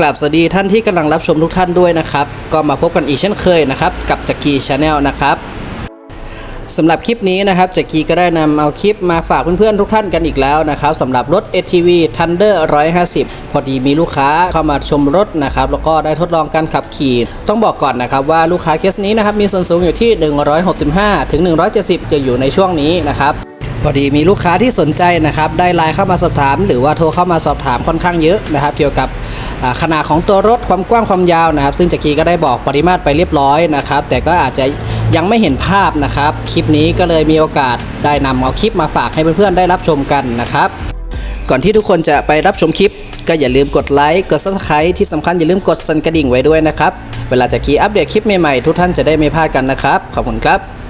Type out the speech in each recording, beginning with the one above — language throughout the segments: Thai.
กลับสวัสดีท่านที่กำลังรับชมทุกท่านด้วยนะครับ ก็มาพบกันอีกเช่นเคยนะครับ กับจักรีชาแนลนะครับสำหรับคลิปนี้นะครับจักรีก็ได้นำเอาคลิปมาฝากเพื่อนๆทุกท่านกันอีกแล้วนะครับสำหรับรถ ATV Thunder 150 พอดีมีลูกค้าเข้ามาชมรถนะครับแล้วก็ได้ทดลองการขับขี่ต้องบอกก่อนนะครับว่าลูกค้าเคสนี้นะครับมีส่วนสูงอยู่ที่ 165ถึง170จะอยู่ในช่วงนี้นะครับ พอดีมีลูกค้าที่สนใจนะครับได้ไลน์เข้ามาสอบถาม หรือว่าโทรเข้ามาสอบถามค่อนข้างเยอะนะครับ เกี่ยวกับขนาดของตัวรถความกว้างความยาวนะครับ ซึ่งจักรีก็ได้บอกปริมาตรไปเรียบร้อยนะครับ แต่ก็อาจจะยังไม่เห็นภาพนะครับ คลิปนี้ก็เลยมีโอกาสได้นำเอาคลิปมาฝากให้เพื่อนๆได้รับชมกันนะครับ ก่อนที่ทุกคนจะไปรับชมคลิป ก็อย่าลืมกดไลค์กด subscribe ที่สำคัญอย่าลืมกดสั่นกระดิ่งไว้ด้วยนะครับเวลาจักรีอัปเดตคลิปใหม่ๆทุกท่านจะได้ไม่พลาดกันนะครับขอบคุณครับ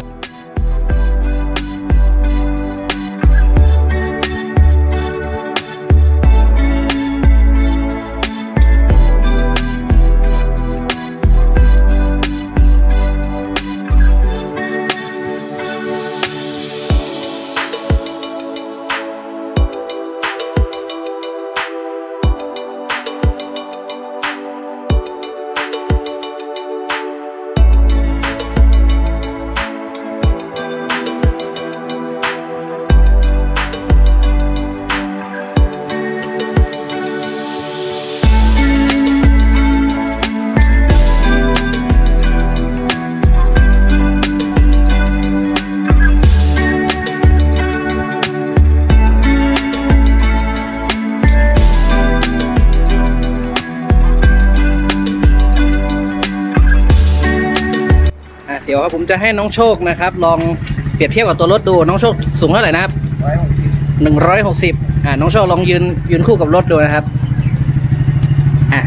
เดี๋ยวผมจะให้น้องโชคนะครับ ลองเปรียบเทียบกับตัวรถดูน้องโชคสูงเท่าไหร่นะครับหนึ่งร้อยหกสิบอ่าน้องโชคลองยืนยืนคู่กับรถดูนะครับอะ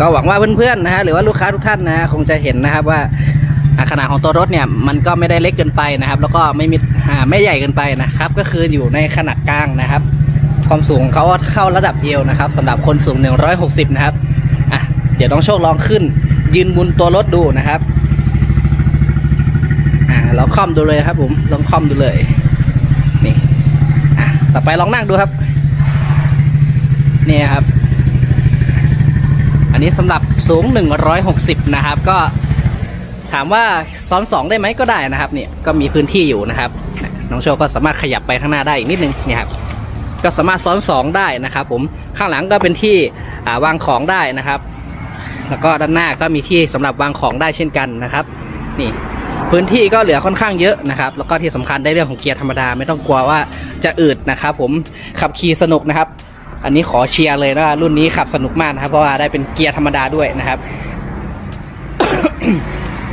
ก็หวังว่าเพื่อนๆนะฮะหรือว่าลูกค้าทุกท่านนะคงจะเห็นนะครับว่าอะขนาดของตัวรถเนี่ยมันก็ไม่ได้เล็กเกินไปนะครับ แล้วก็ไม่มีอ่าไม่ใหญ่เกินไปนะครับ ก็คืออยู่ในขนาดกลางนะครับ ความสูงของเขาเข้าระดับเอวนะครับสำหรับคนสูง 160 นะครับอะเดี๋ยวน้องโชคลองขึ้น ยืนบนตัวรถดูนะครับ อ่าลองคล่อมดูเลยครับ ผมลองค่อมดูเลยนี่อะต่อไปลองนั่งดูครับนี่ครับ อันนี้สำหรับสูง 160 นะครับ ก็ถามว่าซ้อนสองได้ไหมก็ได้นะครับเนี่ยก็มีพื้นที่อยู่นะครับ น้องโชก็สามารถขยับไปข้างหน้าได้อีกนิดนึงเนี่ยครับก็สามารถซ้อนสองได้นะครับ ผมข้างหลังก็เป็นที่วางของได้นะครับ แล้วก็ด้านหน้าก็มีที่สำหรับวางของได้เช่นกันนะครับ นี่ พื้นที่ก็เหลือค่อนข้างเยอะนะครับ แล้วก็ที่สำคัญได้เรื่องของเกียร์ธรรมดาไม่ต้องกลัวว่าจะอืดนะครับผมขับขี่สนุกนะครับ อันนี้ขอเชียร์เลยนะว่ารุ่นนี้ขับสนุกมากนะครับ เพราะว่าได้เป็นเกียร์ธรรมดาด้วยนะครับ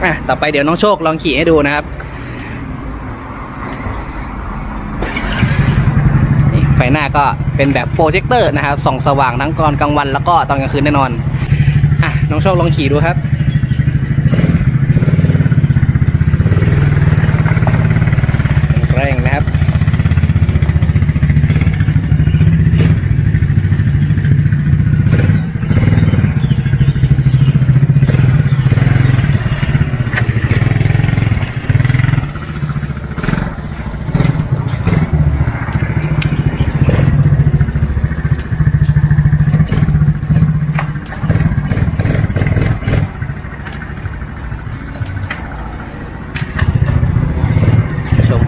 อะต่อไปเดี๋ยวน้องโชคลองขี่ให้ดูนะครับนี่ไฟหน้าก็เป็นแบบโปรเจคเตอร์นะครับส่องสว่างทั้งตอนกลางวันแล้วก็ตอนกลางคืนแน่นอนอะน้องโชคลองขี่ดูครับ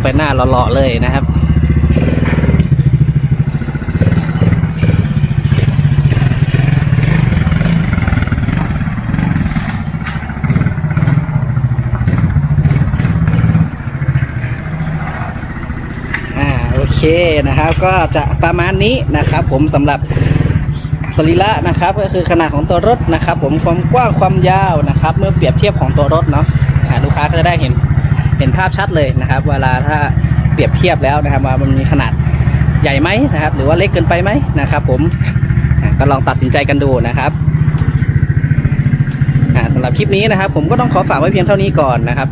ไปหน้าหล่อๆเลยนะครับอ่าโอเคนะครับก็จะประมาณนี้นะครับผมสำหรับสรีระนะครับก็คือขนาดของตัวรถนะครับ ผมความกว้างความยาวนะครับ เมื่อเปรียบเทียบของตัวรถเนาะลูกค้าก็จะได้เห็น ห็นภาพชัดเลยนะครับ เวลาถ้าเปรียบเทียบแล้วนะครับว่ามันมีขนาดใหญ่ไหมนะครับ หรือว่าเล็กเกินไปไหมนะครับ ผมก็ลองตัดสินใจกันดูนะครับอ่าสำหรับคลิปนี้นะครับ ผมก็ต้องขอฝากไว้เพียงเท่านี้ก่อนนะครับ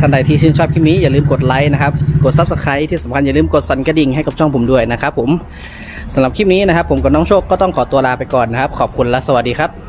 ท่านใดที่ชื่นชอบคลิปนี้อย่าลืมกดไลค์นะครับกด subscribe ที่สำคัญอย่าลืมกดสั่นกระดิ่งให้กับช่องผมด้วยนะครับ ผมสำหรับคลิปนี้นะครับ ผมกับน้องโชคก็ต้องขอตัวลาไปก่อนนะครับ ขอบคุณและสวัสดีครับ